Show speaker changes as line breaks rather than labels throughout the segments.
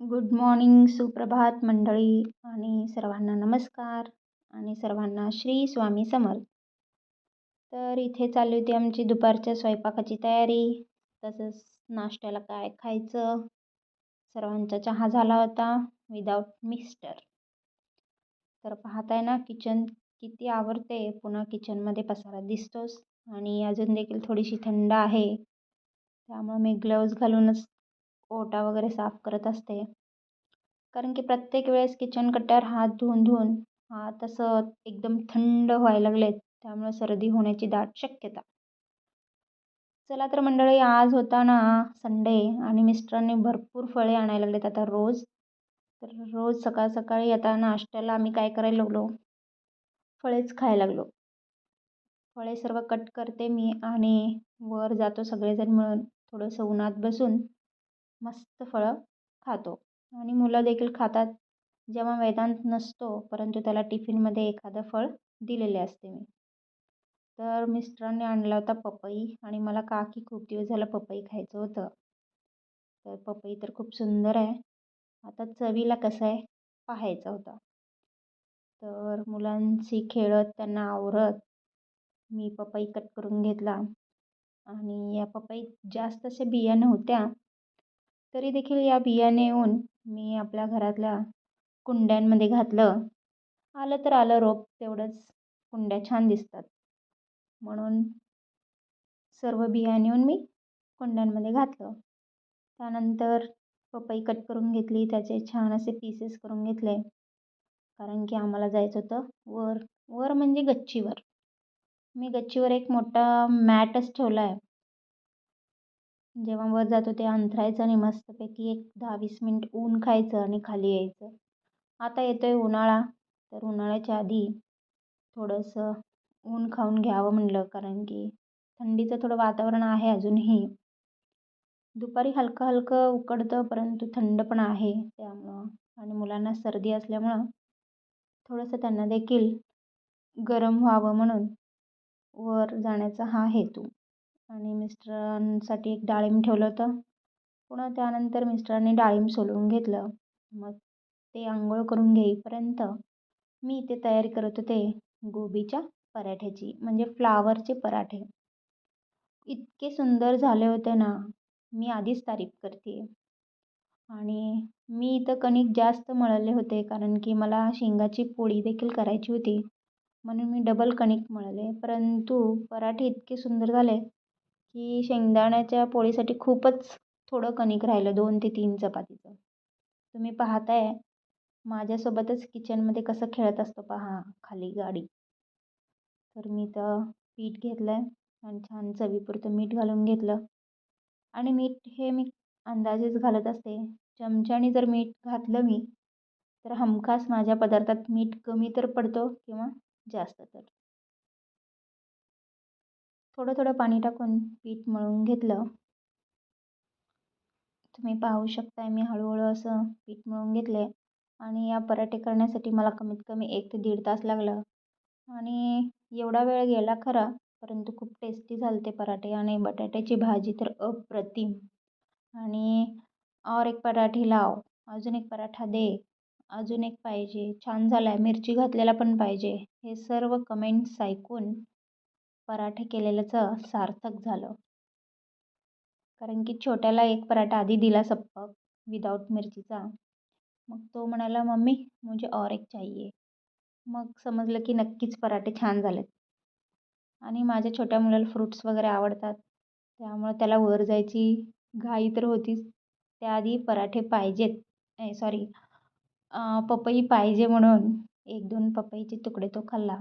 Good morning सुप्रभात मंडळी आणि सर्वांना नमस्कार आणि सर्वांना श्री स्वामी समर्थ. तर इथे चालू होती आमची दुपारच्या स्वयंपाकाची तयारी. तसंच नाश्त्याला काय खायचं? सर्वांचा चहा झाला होता विदाऊट मिक्स्टर तर पाहताय ना किचन किती आवडते पुन्हा किचनमध्ये पसारा दिसतोच. आणि अजून देखील थोडीशी थंड आहे. त्यामुळे मी ग्लव्ज घालूनच ओटा वगैरे साफ करत असते. कारण की प्रत्येक वेळेस किचन कट्ट्यावर हात धुवून धुवून हात असं एकदम थंड व्हायला लागलेत. त्यामुळे सर्दी होण्याची दाट शक्यता. चला तर मंडळी आज होता ना संडे आणि मिस्टरांनी भरपूर फळे आणायला लागलेत आता रोज. तर रोज सकाळ सकाळी आता नाश्त्याला आम्ही काय करायला लागलो? फळेच खायला लागलो. फळे सर्व कट करते मी आणि वर जातो सगळेजण मिळून थोडंसं उन्हात बसून. मस्त फळं खातो. आणि मुलं देखील खातात. जेव्हा वेदांत नसतो परंतु त्याला टिफिनमध्ये एखादं फळ दिलेले असते मी. तर मिस्टरांनी आणला होता पपई आणि मला काकी खूप दिवस झालं पपई खायचं होतं. तर पपई तर खूप सुंदर आहे. आता चवीला कसं आहे पाहायचा होता. तर मुलांशी खेळत त्यांना आवरत मी पपई कट करून घेतला. आणि या पपईत जास्त असे बिया नव्हत्या. तरी देखील या बिया नेऊन मी आपल्या घरातल्या कुंड्यांमध्ये घातलं. आलं तर आलं रोप तेवढंच कुंड्या छान दिसतात. म्हणून सर्व बिया नेऊन मी कुंड्यांमध्ये घातलं. त्यानंतर पपई कट करून घेतली त्याचे छान असे पीसेस करून घेतले. कारण की आम्हाला जायचं होतं वर वर म्हणजे गच्चीवर. मी गच्चीवर एक मोठा मॅटच ठेवला आहे जेव्हा वर जातो ते अंथरायचं आणि मस्तपैकी एक दहा वीस मिनिट ऊन खायचं आणि खाली यायचं. आता येतो आहे उन्हाळा तर उन्हाळ्याच्या आधी थोडंसं ऊन खाऊन घ्यावं म्हणलं कारण की थंडीचं थोडं वातावरण आहे अजूनही. दुपारी हलकं हलकं उकडतं परंतु थंड पण आहे त्यामुळं. आणि मुलांना सर्दी असल्यामुळं थोडंसं त्यांना देखील गरम व्हावं म्हणून वर जाण्याचा हा हेतू. आणि मिस्टरांसाठी एक डाळिंब ठेवलं होतं. पुन्हा त्यानंतर मिस्टरांनी डाळिंब सोलून घेतलं. मग ते आंघोळ करून घेईपर्यंत मी इथे तयारी करत होते गोबीच्या पराठ्याची म्हणजे फ्लावरचे पराठे. इतके सुंदर झाले होते ना मी आधीच तारीफ करते. आणि मी इथं कणिक जास्त मळले होते कारण की मला शेंगाची पोळी देखील करायची होती. म्हणून मी डबल कणिक मळले. परंतु पराठे इतके सुंदर झाले की शेंगदाण्याच्या पोळीसाठी खूपच थोडं कणिक राहिलं दोन ते तीन चपातीचं. तुम्ही पाहताय माझ्यासोबतच किचनमध्ये कसं खेळत असतो पहा खाली गाडी. तर मी तर पीठ घेतलं आहे आणि छान चवीपुरतं मीठ घालून घेतलं. आणि मीठ हे मी अंदाजेच घालत असते. चमच्याने जर मीठ घातलं मी तर हमखास माझ्या पदार्थात मीठ कमी तर पडतो किंवा जास्त तर. थोडं थोडं पाणी टाकून पीठ मळून घेतलं. तुम्ही पाहू शकताय मी हळूहळू असं पीठ मळून घेतले आणि या पराठे करण्यासाठी मला कमीत कमी एक ते दीड तास लागलं. आणि एवढा वेळ गेला खरा परंतु खूप टेस्टी झाले ते पराठे आणि बटाट्याची भाजी तर अप्रतिम. आणि और एक पराठी लाव अजून एक पराठा दे अजून एक पाहिजे. छान झाला आहे मिरची घातलेला पण पाहिजे. हे सर्व कमेंट्स ऐकून पराठे केलेल्याचं सार्थक झालं. कारण की छोट्याला एक पराठा आधी दिला सप्पक विदाऊट मिरचीचा. मग तो म्हणाला मम्मी मुझे और एक चाहिए. मग समजलं की नक्कीच पराठे छान झालेत. आणि माझ्या छोट्या मुलाला फ्रूट्स वगैरे आवडतात. त्यामुळे त्याला वर जायची घाई तर होतीच. त्याआधी पराठे पाहिजेत. ए सॉरी पपई पाहिजे म्हणून एक दोन पपईचे तुकडे तो खाल्ला.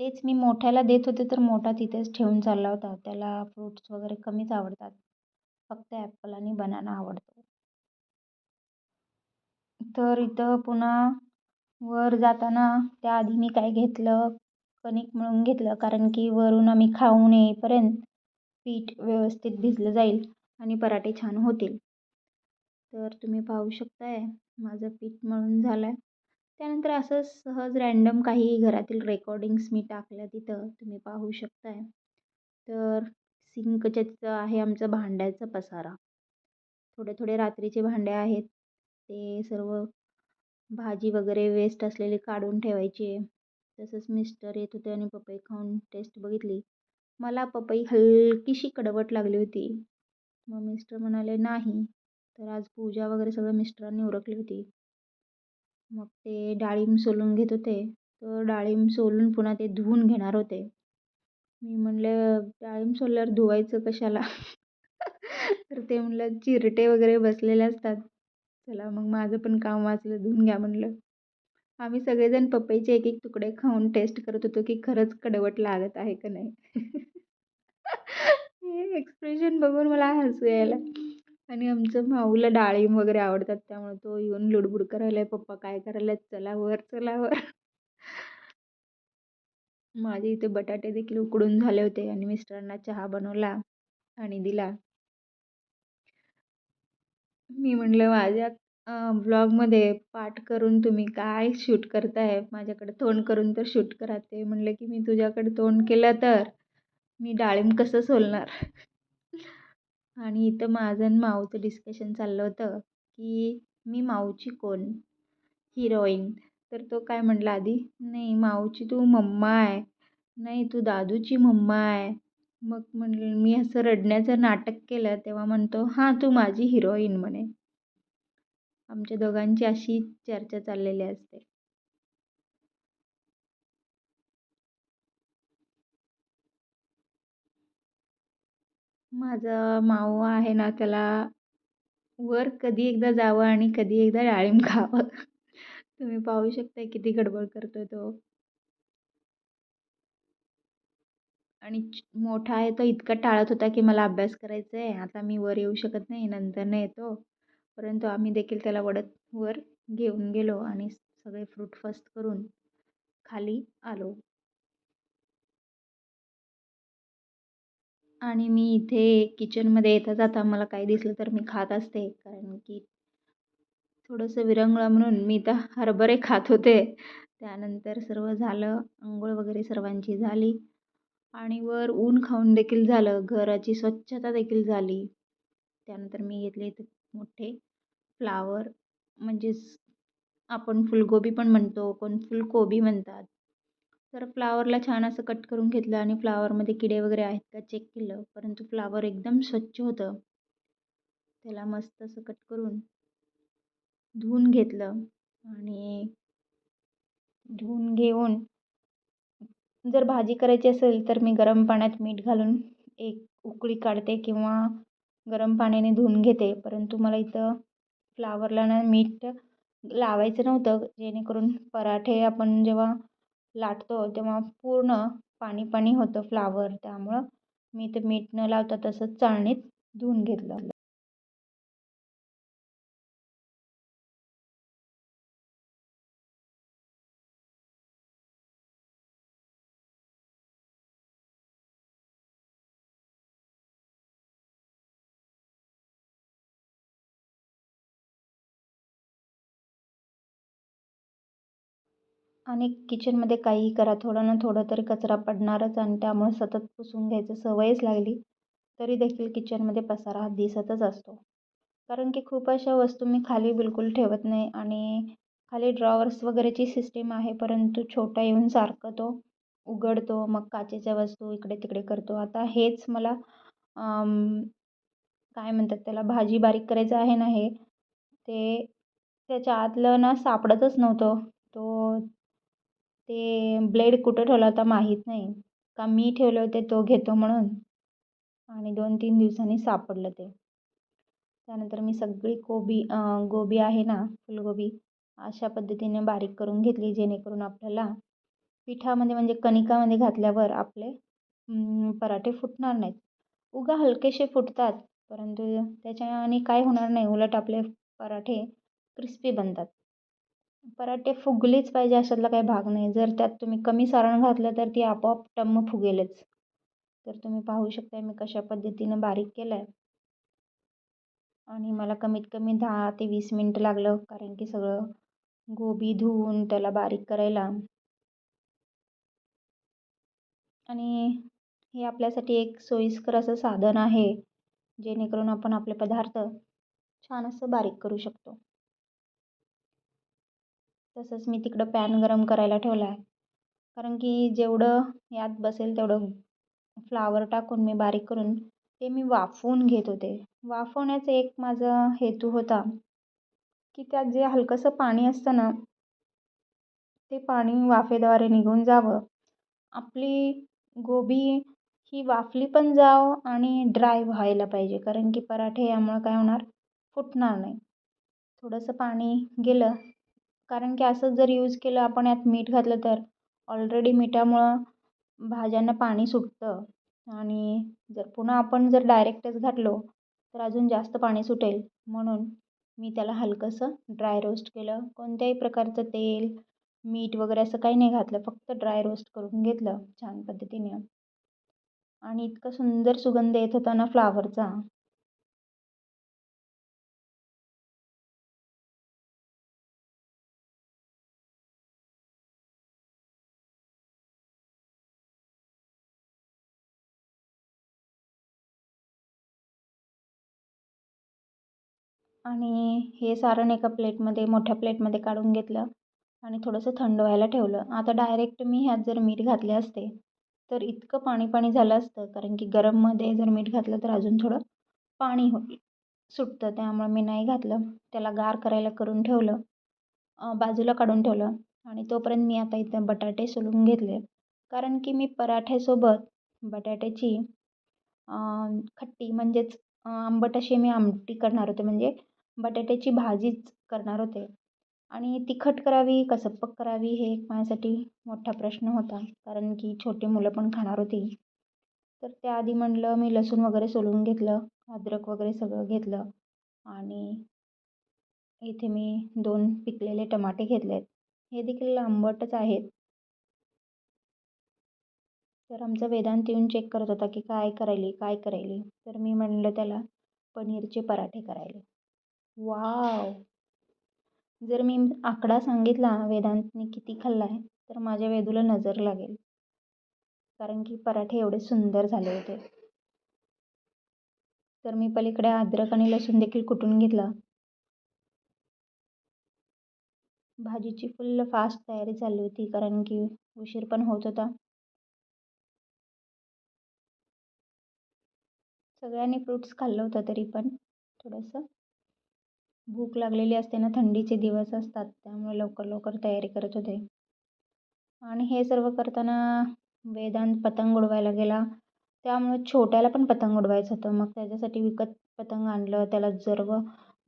तेच मी मोठ्याला देत होते तर मोठा तिथेच ठेवून चालला होता. त्याला फ्रूट्स वगैरे कमीच आवडतात. फक्त ॲपल आणि बनाना आवडतो. तर इथं पुन्हा वर जाताना त्याआधी मी काय घेतलं? कणिक मिळून घेतलं. कारण की वरून आम्ही खाऊन येईपर्यंत पीठ व्यवस्थित भिजलं जाईल आणि पराठे छान होतील. तर तुम्ही पाहू शकताय माझं पीठ मळून झालं आहे त्यानंतर असं सहज रॅन्डम काही घरातील रेकॉर्डिंग्स मी टाकल्या तिथं तुम्ही पाहू शकताय. तर सिंकच्या तिथं आहे आमचं भांड्याचा पसारा. थोडे थोडे रात्रीचे भांडे आहेत. ते सर्व भाजी वगैरे वेस्ट असलेली काढून ठेवायची. आहे तसंच मिस्टर येत होते आणि पपई खाऊन टेस्ट बघितली. मला पपई हलकीशी कडवट लागली होती. मग मिस्टर म्हणाले नाही. तर आज पूजा वगैरे सगळं मिस्टरांनी उरकली होती. मग ते डाळिंब सोलून घेत होते. तर डाळिंब सोलून पुन्हा ते धुवून घेणार होते. मी म्हणलं डाळिंब सोलल्यावर धुवायचं कशाला? तर ते म्हणलं चिरटे वगैरे बसलेले असतात. चला मग माझं पण काम वाचलं धुवून घ्या म्हणलं. आम्ही सगळेजण पपईचे एक एक तुकडे खाऊन टेस्ट करत होतो की खरंच कडवट लागत आहे का नाही. हे एक्सप्रेशन बघून मला हसू यायला. आणि आमचं माऊला डाळिंब वगैरे आवडतात त्यामुळे तो येऊन लुडबुड करायला पप्पा काय करायला चला वर चला वर. माझे इथे बटाटे देखील उकडून झाले होते आणि मिस्टरांना चहा बनवला आणि दिला. मी म्हणलं माझ्या ब्लॉगमध्ये पाठ करून तुम्ही काय शूट करताय? माझ्याकडे तोंड करून तर शूट करा. ते म्हणलं की मी तुझ्याकडे तोंड केलं तर मी डाळिंब कसं सोलणार? आणि इथं माझं आणि माऊचं डिस्कशन चाललं होतं की मी माऊची कोण? हिरोईन तर तो काय म्हटला आधी? नाही माऊची तू मम्मा आहे. नाही तू दादूची मम्मा आहे. मग म्हणलं मी असं रडण्याचं नाटक केलं तेव्हा म्हणतो हां तू माझी हिरोईन म्हणे. आमच्या दोघांची अशी चर्चा चाललेली असते. माझा माऊ आहे ना त्याला वर कधी एकदा जावं आणि कधी एकदा डाळिंब खावं. तुम्ही पाहू शकता किती गडबड करतो तो. आणि मोठा आहे तो इतका टाळत होता की मला अभ्यास करायचा आहे आता मी वर येऊ शकत नाही नंतर नाही येतो. परंतु आम्ही देखील त्याला वडत वर घेऊन गेलो आणि सगळे फ्रूट फस्ट करून खाली आलो. आणि मी इथे किचनमध्ये येता जाता मला काही दिसलं तर मी खात असते. कारण की थोडंसं विरंगुळा म्हणून मी तर हरभरे खात होते. त्यानंतर सर्व झालं. आंघोळ वगैरे सर्वांची झाली. आणि वर ऊन खाऊन देखील झालं. घराची स्वच्छता देखील झाली. त्यानंतर मी घेतले इथे मोठे फ्लावर म्हणजेच आपण फुलगोबी पण म्हणतो. कोण फुलकोबी म्हणतात. तर फ्लावरला छान असं कट करून घेतलं आणि फ्लावरमध्ये किडे वगैरे आहेत का चेक केलं परंतु फ्लावर एकदम स्वच्छ होतं. त्याला मस्त असं कट करून धुवून घेतलं आणि धुवून घेऊन जर भाजी करायची असेल तर मी गरम पाण्यात मीठ घालून एक उकळी काढते किंवा गरम पाण्याने धुवून घेते. परंतु मला इथं फ्लावरला ना मीठ लावायचं नव्हतं जेणेकरून पराठे आपण जेव्हा लाटतो तेव्हा पूर्ण पाणी पाणी होतं फ्लावर त्यामुळं मी ते मीठ न लावता तसंच चाळणीत धुवून घेतलं. आणि किचनमध्ये काहीही करा. थोडं ना थोडं तरी कचरा पडणारच आणि त्यामुळे सतत पुसून घ्यायचं सवयच लागली तरी देखील किचनमध्ये पसारा हा दिसतच असतो. कारण की खूप अशा वस्तू मी खाली बिलकुल ठेवत नाही आणि खाली ड्रॉवर्स वगैरेची सिस्टीम आहे परंतु छोटा येऊन सारखं तो उघडतो मग काचेच्या वस्तू इकडे तिकडे करतो. आता हेच मला काय म्हणतात त्याला भाजी बारीक करायचं आहे ना हे ते त्याच्या आतलं ना सापडतच नव्हतं. तो ते ब्लेड कुठं ठेवला होता माहीत नाही. का मी ठेवले होते तो घेतो म्हणून. आणि दोन तीन दिवसांनी सापडलं ते. त्यानंतर मी सगळी कोबी गोबी आहे ना फुलगोबी अशा पद्धतीने बारीक करून घेतली जेणेकरून आपल्याला पिठामध्ये म्हणजे कणिकामध्ये घातल्यावर आपले पराठे फुटणार नाहीत. उगा हलकेसे फुटतात परंतु त्याच्याने काय होणार नाही उलट आपले पराठे क्रिस्पी बनतात. पराठे फुगलीच पाहिजे अशातला काही भाग नाही. जर त्यात तुम्ही कमी सारण घातलं तर ती आपोआप टम्म फुगेलच. तर तुम्ही पाहू शकता मी कशा पद्धतीनं बारीक केलं आहे आणि मला कमीत कमी दहा ते वीस मिनटं लागलं कारण की सगळं गोबी धुवून त्याला बारीक करायला. आणि हे आपल्यासाठी एक सोयीस्कर असं साधन आहे जेणेकरून आपण आपले पदार्थ छान असं बारीक करू शकतो. तसंच मी तिकडं पॅन गरम करायला ठेवला आहे. कारण की जेवढं यात बसेल तेवढं फ्लावर टाकून मी बारीक करून ते मी वाफवून घेत होते. वाफवण्याचा एक माझा हेतू होता की त्यात जे हलकंसं पाणी असतं ना ते पाणी वाफेद्वारे निघून जावं. आपली गोबी ही वाफली पण जावं आणि ड्राय व्हायला पाहिजे. कारण की पराठे यामुळं काय होणार? फुटणार नाही. थोडंसं पाणी गेलं कारण की असंच जर यूज केलं आपण यात मीठ घातलं तर. ऑलरेडी मिठामुळं भाज्यांना पाणी सुटतं. आणि जर पुन्हा आपण जर डायरेक्टच घातलो तर अजून जास्त पाणी सुटेल. म्हणून मी त्याला हलकंसं ड्राय रोस्ट केलं. कोणत्याही प्रकारचं तेल मीठ वगैरे असं काही नाही घातलं. फक्त ड्राय रोस्ट करून घेतलं. छान पद्धतीने. आणि इतका सुंदर सुगंध येत होता ना फ्लावरचा आणि हे सारण एका प्लेटमध्ये मोठ्या प्लेटमध्ये काढून घेतलं आणि थोडंसं थंड व्हायला ठेवलं. आता डायरेक्ट मी ह्यात जर मीठ घातले असते तर इतकं पाणी पाणी झालं असतं कारण की गरममध्ये जर मीठ घातलं तर अजून थोडं पाणी हो सुटतं. त्यामुळं मी नाही घातलं. त्याला गार करायला करून ठेवलं. बाजूला काढून ठेवलं आणि तोपर्यंत मी आता इथं बटाटे सोलून घेतले. कारण की मी पराठ्यासोबत बटाट्याची खट्टी म्हणजेच आंबट अशी मी आमटी करणार होते. म्हणजे बटाट्याची भाजीच करणार होते. आणि तिखट करावी का सप्पक करावी हे एक माझ्यासाठी मोठा प्रश्न होता. कारण की छोटी मुलं पण खाणार होती. तर त्याआधी म्हणलं मी लसूण वगैरे सोलून घेतलं अद्रक वगैरे सगळं घेतलं. आणि इथे मी दोन पिकलेले टमाटे घेतले आहेत हे देखील आंबटच आहेत. तर आमचा वेदांत येऊन चेक करत होता की काय करायली काय करायली. तर मी म्हणलं त्याला पनीरचे पराठे करायले. वाव. जर मी आकडा सांगितला वेदांतने किती खाल्ला आहे तर माझ्या वेदूला नजर लागेल. कारण की पराठे एवढे सुंदर झाले होते. तर मी पलीकडे अद्रक आणि लसूण देखील कुटून घेतला. भाजीची फुल्ल फास्ट तयारी चालली होती कारण की उशीर पण होत होता. सगळ्यांनी फ्रूट्स खाल्लं होतं तरी पण थोडंसं. भूक लागलेली असते ना थंडीचे दिवस असतात त्यामुळे लवकर लवकर तयारी करत होते. आणि हे सर्व करताना वेदांत पतंग उडवायला गेला. त्यामुळे छोट्याला पण पतंग उडवायचं होतं. मग त्याच्यासाठी विकत पतंग आणलं त्याला सर्व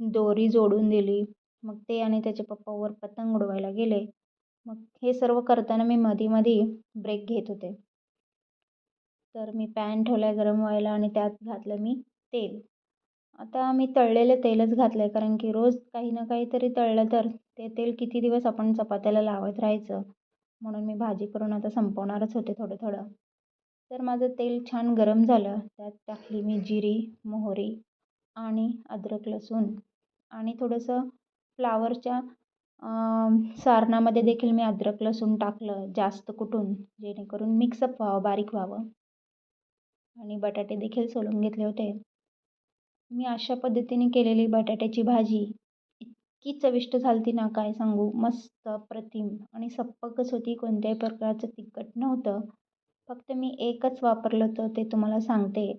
दोरी जोडून दिली. मग ते आणि त्याचे पप्पा वर पतंग उडवायला गेले. मग हे सर्व करताना मी मधी मधी ब्रेक घेत होते. तर मी पॅन ठेवला गरम व्हायला आणि त्यात घातलं मी तेल. आता मी तळलेलं तेलच घातलं आहे कारण की रोज काही ना काहीतरी तळलं तर ते तेल किती दिवस आपण चपात्याला लावत राहायचं? म्हणून मी भाजी करून आता संपवणारच होते थोडं थोडं तर माझं तेल छान गरम झालं. त्यात टाकली मी जिरी मोहरी आणि अद्रक लसूण आणि थोडंसं फ्लावरच्या सारणामध्ये देखील मी अद्रक लसूण टाकलं जास्त कुटून जेणेकरून मिक्सअप व्हावं बारीक व्हावं. आणि बटाटे देखील सोलून घेतले होते. मी अशा पद्धतीने केलेली बटाट्याची भाजी इतकी चविष्ट झाली ती ना काय सांगू. मस्त अप्रतिम आणि सप्पकच होती कोणत्याही प्रकारचं तिखट नव्हतं. फक्त मी एकच वापरलं होतं ते तुम्हाला सांगते.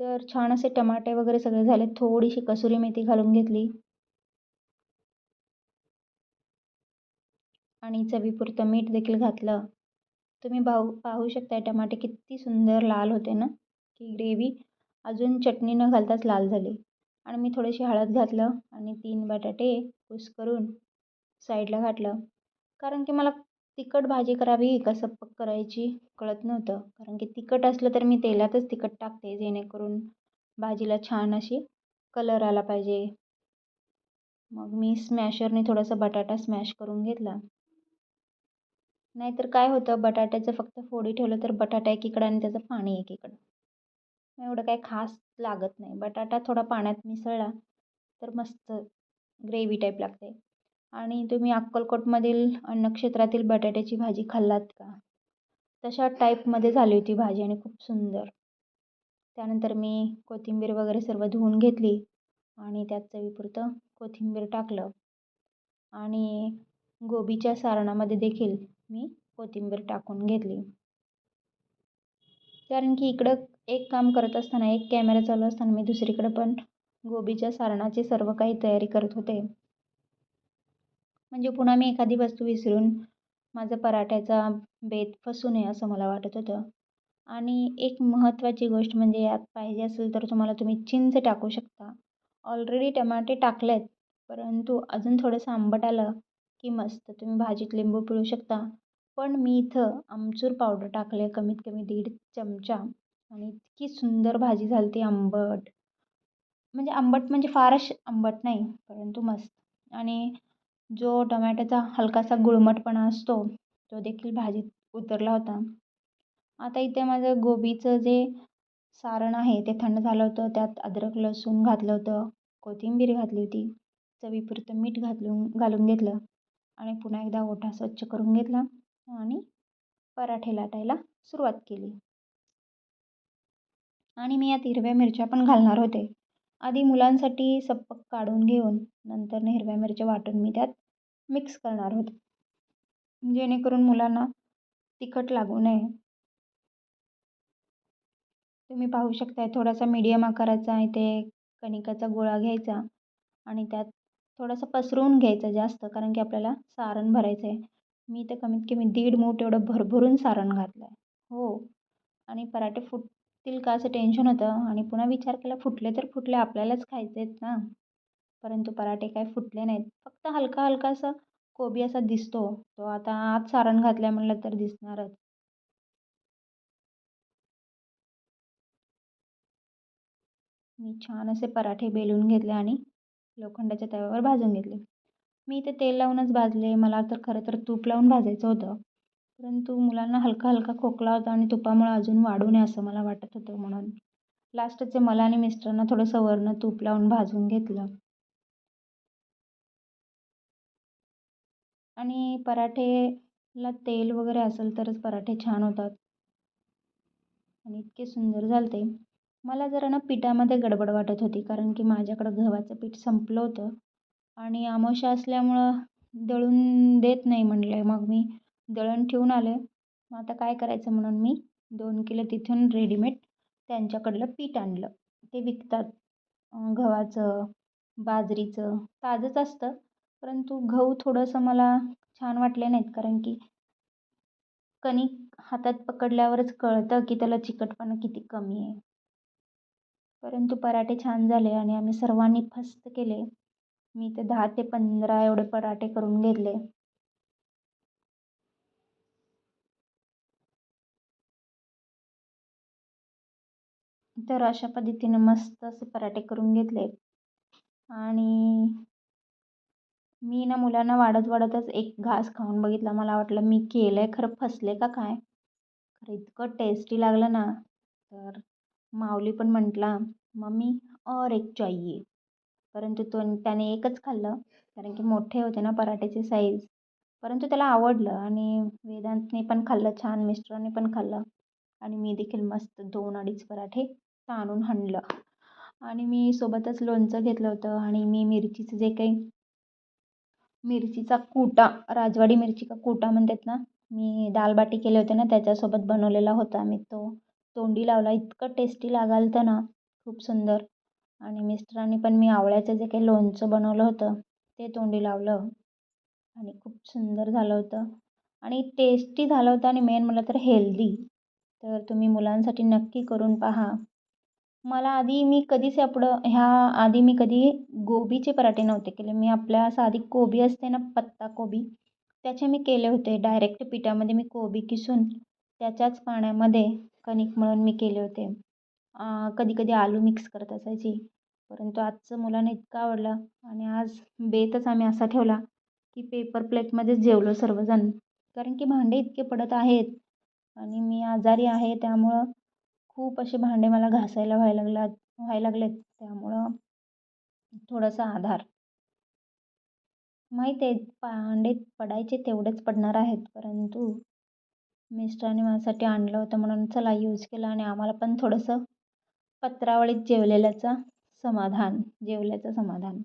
तर छान असे टमाटे वगैरे सगळे झाले. थोडीशी कसुरी मेथी घालून घेतली. आणि चवीपुरतं मीठ देखील घातलं. तुम्ही भाऊ पाहू शकता टमाटे किती सुंदर लाल होते ना की ग्रेव्ही. अजून चटणी न घालताच लाल झाली. आणि मी थोडीशी हळद घातलं आणि तीन बटाटे करून साईडला घातलं. कारण की मला तिखट भाजी करावी का सप्पक करायची कळत नव्हतं. कारण की तिखट असलं तर मी तेलातच तिखट टाकते जेणेकरून भाजीला छान अशी कलर आला पाहिजे. मग मी स्मॅशरने थोडासा बटाटा स्मॅश करून घेतला. नाहीतर काय होतं बटाट्याचं फक्त फोडी ठेवलं तर बटाटा एकीकडं आणि त्याचं पाणी एकीकडं. एवढं काही खास लागत नाही. बटाटा थोडा पाण्यात मिसळला तर मस्त ग्रेव्ही टाईप लागते. आणि तुम्ही अक्कलकोटमधील अन्नक्षेत्रातील बटाट्याची भाजी खाल्लात का? तशा टाईपमध्ये झाली होती भाजी आणि खूप सुंदर. त्यानंतर मी कोथिंबीर वगैरे सर्व धुवून घेतली आणि त्यात चवीपुरतं कोथिंबीर टाकलं. आणि गोबीच्या सारणामध्ये देखील मी कोथिंबीर टाकून घेतली. कारण की इकडं एक काम करत असताना एक कॅमेरा चालू असताना मी दुसरीकडे पण गोबीच्या सारणाची सर्व काही तयारी करत होते. म्हणजे पुन्हा मी एखादी वस्तू विसरून माझा पराठ्याचा बेत फसू नये असं मला वाटत होतं. आणि एक महत्त्वाची गोष्ट म्हणजे यात पाहिजे असेल तर तुम्हाला तुम्ही चिंच टाकू शकता. ऑलरेडी टमाटे टाकलेत परंतु अजून थोडंसं आंबट आलं की मस्त तुम्ही भाजीत लिंबू पिळू शकता. पण मी इथं आमचूर पावडर टाकले कमीत कमी दीड चमचा. आणि इतकी सुंदर भाजी झाली ती आंबट. म्हणजे आंबट म्हणजे फारच आंबट नाही परंतु मस्त. आणि जो टोमॅटोचा हलकासा गुळमटपणा असतो तो देखील भाजीत उतरला होता. आता इथे माझं गोबीचं जे सारण आहे ते थंड झालं होतं. त्यात अद्रक लसूण घातलं होतं. कोथिंबीर घातली होती. चवीपुरतं मीठ घातलून घालून घेतलं. आणि पुन्हा एकदा ओठा स्वच्छ करून घेतला. आणि पराठे लाटायला सुरुवात केली. आणि मी यात हिरव्या मिरच्या पण घालणार होते. आधी मुलांसाठी सप्पक काढून घेऊन नंतर हिरव्या मिरच्या वाटून मी त्यात मिक्स करणार होते. जेणेकरून मुलांना तिखट लागू नये. तुम्ही पाहू शकताय थोडासा मीडियम आकाराचा इथे कणिकाचा गोळा घ्यायचा आणि त्यात थोडासा पसरवून घ्यायचं जास्त कारण की आपल्याला सारण भरायचं आहे. मी तर कमीत कमी दीड मूठ एवढं भरभरून सारण घातलं आहे हो. आणि पराठे फुट फुटतील का असं टेन्शन होतं? आणि पुन्हा विचार केला फुटले तर फुटले आपल्यालाच खायचे आहेत ना? परंतु पराठे काय फुटले नाहीत. फक्त हलका हलका असं कोबी असा दिसतो. तो आता आत सारण घातल्या म्हणलं तर दिसणारच. मी छान असे पराठे बेलून घेतले आणि लोखंडाच्या तव्यावर भाजून घेतले. मी इथे तेल लावूनच भाजले. मला तर खरं तर तूप लावून भाजायचं होतं. परंतु मुलांना हलका हलका खोकला होता आणि तुपामुळं अजून वाढू नये असं मला वाटत होतं म्हणून. लास्टचे मला आणि मिस्टरांना थोडंसं वरनं तूप लावून भाजून घेतलं. आणि पराठेला तेल वगैरे असेल तरच पराठे छान होतात. आणि इतके सुंदर झाले मला जरा ना पिठामध्ये गडबड वाटत होती कारण की माझ्याकडं गव्हाचं पीठ संपलं होतं. आणि अमावस्या असल्यामुळं दळून देत नाही म्हणले मग मी. दळण ठेवून आले मग आता काय करायचं म्हणून मी दोन किलो तिथून रेडीमेड त्यांच्याकडलं पीठ आणलं. ते विकतात. गव्हाचं बाजरीचं ताजंच असतं. परंतु गहू थोडंसं मला छान वाटले नाहीत कारण की कणिक हातात पकडल्यावरच कळतं की त्याला चिकटपणा किती कमी आहे. परंतु पराठे छान झाले आणि आम्ही सर्वांनी फस्त केले. मी ते दहा ते पंधरा एवढे पराठे करून घेतले. तर अशा पद्धतीने मस्त असे पराठे करून घेतले. आणि मी ना मुलांना वाढत वाढतच एक घास खाऊन बघितला. मला वाटलं मी केलं आहे खरं फसले का काय? खरं इतकं टेस्टी लागलं ना. तर माऊली पण म्हटला मम्मी और एक चाहिए. परंतु तो त्याने एकच खाल्लं. कारण की मोठे होते ना पराठ्याचे साईज परंतु त्याला आवडलं आणि वेदांतने पण खाल्लं छान मिस्टरांनी पण खाल्लं. आणि मी देखील मस्त दोन अडीच पराठे ताणून हाणलं आणि मी सोबतच लोणचं घेतलं होतं आणि मी मिरचीचं जे काही मिरचीचा कुटा राजवाडी मिरची का कुटा म्हणतात ना मी दालबाटी केले होते ना त्याच्यासोबत बनवलेला होता मी. तो तोंडी लावला इतकं टेस्टी लागालतं ना खूप सुंदर. आणि मिस्टरांनी पण मी आवळ्याचं जे काही लोणचं बनवलं होतं ते तोंडी लावलं. आणि खूप सुंदर झालं होतं. आणि टेस्टी झालं होतं आणि मेन म्हटलं तर हेल्दी तर तुम्ही मुलांसाठी नक्की करून पहा. मला आधी मी कधीच यापुढं ह्या आधी मी कधी गोबीचे पराठे नव्हते केले. मी आपल्या साधी कोबी असते ना पत्ता कोबी त्याचे मी केले होते. डायरेक्ट पिठामध्ये मी कोबी किसून त्याच्याच पाण्यामध्ये कणिक मळून मी केले होते. कधी कधी आलू मिक्स करत असायची. परंतु आजचं मुलांना इतकं आवडलं आणि आज बेतच आम्ही असा ठेवला की पेपर प्लेटमध्येच जेवलो सर्वजण. कारण की भांडे इतके पडत आहेत आणि मी आजारी आहे त्यामुळं खूप असे भांडे मला घासायला व्हायला लागला व्हायला लागलेत त्यामुळं थोडासा आधार. माहीत आहे भांडे पडायचे तेवढेच पडणार आहेत परंतु मिस्टरांनी माझ्यासाठी आणलं होतं म्हणून चला यूज केलं आणि आम्हाला पण थोडंसं पत्रावळीत जेवलेल्याचं समाधान जेवल्याचं समाधान.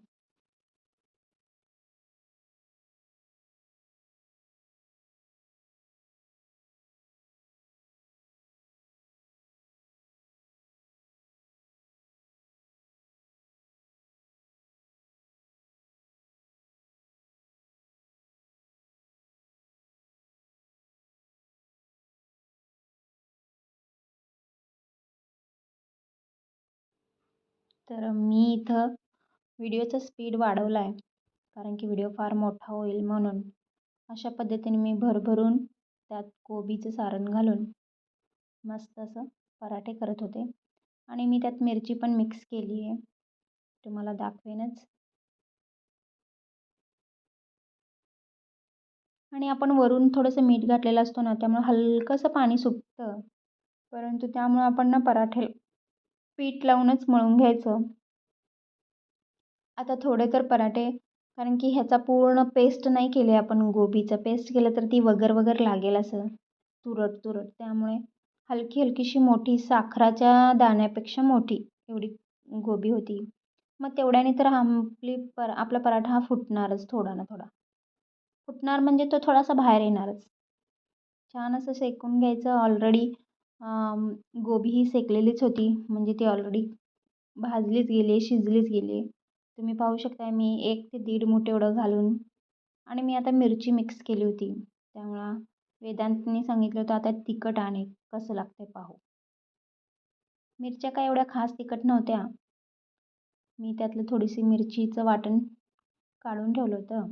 तर मी इथं व्हिडिओचा स्पीड वाढवला आहे कारण की व्हिडिओ फार मोठा होईल म्हणून. अशा पद्धतीने मी भरभरून त्यात कोबीचं सारण घालून मस्त असं पराठे करत होते. आणि मी त्यात मिरची पण मिक्स केली आहे तुम्हाला दाखवेनच. आणि आपण वरून थोडंसं मीठ घातलेलं असतो ना त्यामुळे हलकंसं पाणी सुटतं. परंतु त्यामुळं आपण ना पराठे पीठ लावूनच मळून घ्यायचं. आता थोडे तर पराठे कारण की ह्याचा पूर्ण पेस्ट नाही केले आपण गोबीचं पेस्ट केलं तर ती वगर वगर लागेल असं. तुरट तुरट. त्यामुळे हलकी हलकीशी मोठी साखराच्या दाण्यापेक्षा मोठी एवढी गोबी होती. मग तेवढ्याने तर आपली पर आपला पराठा हा फुटणारच थोडा ना थोडा. फुटणार म्हणजे तो थोडासा बाहेर येणारच. छान असं शेकून घ्यायचं. ऑलरेडी गोबी ही शेकलेलीच होती. म्हणजे ती ऑलरेडी भाजलीच गेली आहे शिजलीच गेली. तुम्ही पाहू शकता मी एक ते दीड मूठ एवढं घालून आणि मी आता मिरची मिक्स केली होती. त्यामुळं वेदांतनी सांगितलं होतं आता तिखट आणि कसं लागतं पाहू. मिरच्या काय एवढ्या खास तिखट नव्हत्या. मी त्यातलं थोडीशी मिरचीचं वाटण काढून ठेवलं होतं.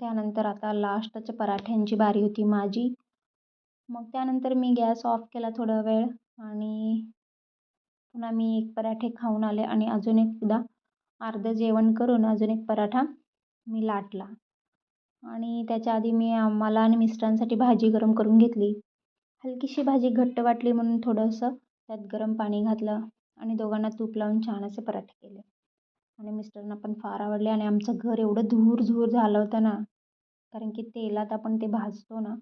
त्यानंतर आता लास्टच्या पराठ्यांची बारी होती माझी. मग त्यानंतर मी गॅस ऑफ केला थोडा वेळ आणि पुन्हा मी एक पराठे खाऊन आले आणि अजून एकदा अर्धं जेवण करून अजून एक पराठा मी लाटला. आणि त्याच्या आधी मी आम्हाला आणि मिस्टरांसाठी भाजी गरम करून घेतली. हलकीशी भाजी घट्ट वाटली म्हणून थोडंसं त्यात गरम पाणी घातलं आणि दोघांना तूप लावून छान असे पराठे केले. आणि मिस्टरांना पण फार आवडले आणि आमचं घर एवढं धूर धूर झालं होतं ना कारण की तेलात आपण ते भाजतो ना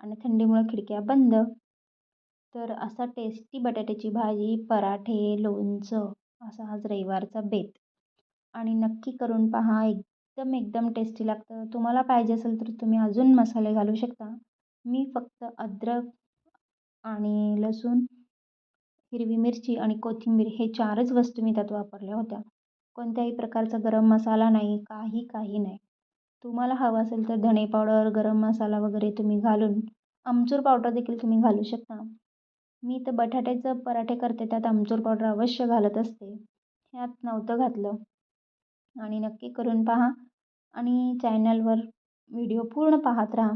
आणि थंडीमुळे खिडक्या बंद. तर असा टेस्टी बटाट्याची भाजी पराठे लोणचं असा आज रविवारचा बेत. आणि नक्की करून पहा एकदम एकदम टेस्टी लागतं. तुम्हाला पाहिजे असेल तर तुम्ही अजून मसाले घालू शकता. मी फक्त अद्रक आणि लसूण हिरवी मिरची आणि कोथिंबीर हे चारच वस्तू मी त्यात वापरल्या होत्या. कोणत्याही प्रकारचा गरम मसाला नाही काही काही नाही. तुम्हाला हवं असेल तर धणे पावडर गरम मसाला वगैरे तुम्ही घालून आमचूर पावडर देखील तुम्ही घालू शकता. मी तर बटाट्याचं पराठे करते त्यात आमचूर पावडर अवश्य घालत असते. ह्यात नव्हतं घातलं. आणि नक्की करून पहा आणि चॅनलवर व्हिडिओ पूर्ण पाहत राहा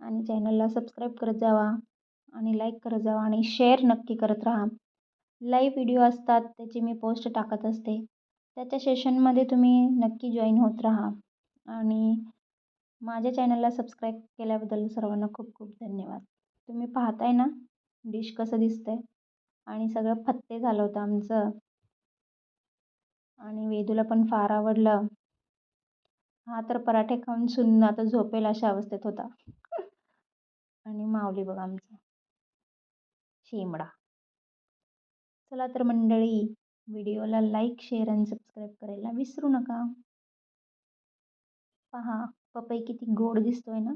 आणि चॅनलला सबस्क्राईब करत जावा आणि लाईक करत जावा आणि शेअर नक्की करत राहा. लाईव्ह व्हिडिओ असतात त्याची मी पोस्ट टाकत असते. त्याच्या सेशनमध्ये तुम्ही नक्की जॉईन होत राहा. आणि माझ्या चॅनलला सबस्क्राईब केल्याबद्दल सर्वांना खूप खूप धन्यवाद. तुम्ही पाहताय ना डिश कसं दिसतंय? आणि सगळं फत्ते झालं होतं आमचं. आणि वेदूला पण फार आवडलं. हा तर पराठे खाऊन सुन्न आता झोपेल अशा अवस्थेत होता. आणि माऊली बघा आमचा. शेमडा चला तर मंडळी व्हिडिओला लाईक शेअर आणि सबस्क्राईब करायला विसरू नका. पहा पपई किती गोड दिसतोय ना?